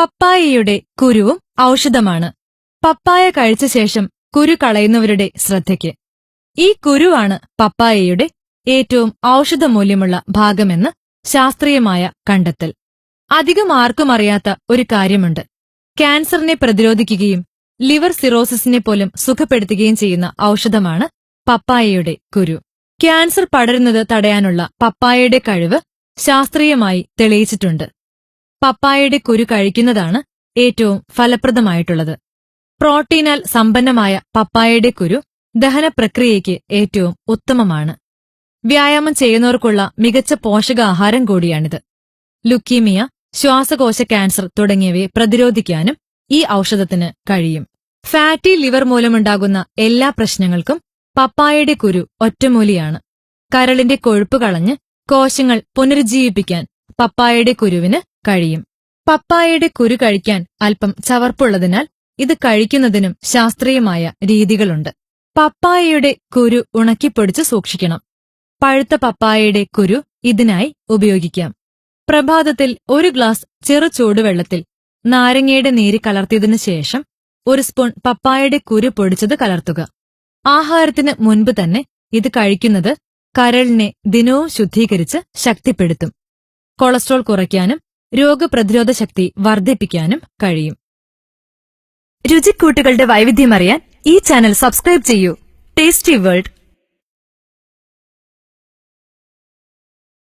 പപ്പായയുടെ കുരുവും ഔഷധമാണ്. പപ്പായ കഴിച്ച ശേഷം കുരു കളയുന്നവരുടെ ശ്രദ്ധയ്ക്ക്. ഈ കുരുവാണ് പപ്പായയുടെ ഏറ്റവും ഔഷധമൂല്യമുള്ള ഭാഗമെന്ന് ശാസ്ത്രീയമായ കണ്ടെത്തൽ. അധികം ആർക്കും അറിയാത്ത ഒരു കാര്യമുണ്ട്. ക്യാൻസറിനെ പ്രതിരോധിക്കുകയും ലിവർ സിറോസിസിനെ പോലും സുഖപ്പെടുത്തുകയും ചെയ്യുന്ന ഔഷധമാണ് പപ്പായയുടെ കുരു. ക്യാൻസർ പടരുന്നത് തടയാനുള്ള പപ്പായയുടെ കഴിവ് ശാസ്ത്രീയമായി തെളിയിച്ചിട്ടുണ്ട്. പപ്പായയുടെ കുരു കഴിക്കുന്നതാണ് ഏറ്റവും ഫലപ്രദമായിട്ടുള്ളത്. പ്രോട്ടീനാൽ സമ്പന്നമായ പപ്പായയുടെ കുരു ദഹന പ്രക്രിയയ്ക്ക് ഏറ്റവും ഉത്തമമാണ്. വ്യായാമം ചെയ്യുന്നവർക്കുള്ള മികച്ച പോഷകാഹാരം കൂടിയാണിത്. ലുക്കീമിയ ശ്വാസകോശ ക്യാൻസർ തുടങ്ങിയവയെ പ്രതിരോധിക്കാനും ഈ ഔഷധത്തിന് കഴിയും. ഫാറ്റി ലിവർ മൂലമുണ്ടാകുന്ന എല്ലാ പ്രശ്നങ്ങൾക്കും പപ്പായയുടെ കുരു ഒറ്റമൂലിയാണ്. കരളിന്റെ കൊഴുപ്പ് കളഞ്ഞ് കോശങ്ങൾ പുനരുജ്ജീവിപ്പിക്കാൻ പപ്പായയുടെ കുരുവിന് കഴിയും. പപ്പായയുടെ കുരു കഴിക്കാൻ അല്പം ചവർപ്പുള്ളതിനാൽ ഇത് കഴിക്കുന്നതിനും ശാസ്ത്രീയമായ രീതികളുണ്ട്. പപ്പായയുടെ കുരു ഉണക്കിപ്പൊടിച്ച് സൂക്ഷിക്കണം. പഴുത്ത പപ്പായയുടെ കുരു ഇതിനായി ഉപയോഗിക്കാം. പ്രഭാതത്തിൽ ഒരു ഗ്ലാസ് ചെറു ചൂടുവെള്ളത്തിൽ നാരങ്ങയുടെ നീര് കലർത്തിയതിനു ശേഷം ഒരു സ്പൂൺ പപ്പായയുടെ കുരു പൊടിച്ചത് കലർത്തുക. ആഹാരത്തിന് മുൻപ് തന്നെ ഇത് കഴിക്കുന്നത് കരളിനെ ദിനവും ശുദ്ധീകരിച്ച് ശക്തിപ്പെടുത്തും. കൊളസ്ട്രോൾ കുറയ്ക്കാനും രോഗപ്രതിരോധ ശക്തി വർദ്ധിപ്പിക്കാനും കഴിയും. രുചിക്കൂട്ടുകളുടെ വൈവിധ്യമറിയാൻ ഈ ചാനൽ സബ്സ്ക്രൈബ് ചെയ്യൂ. Tasty world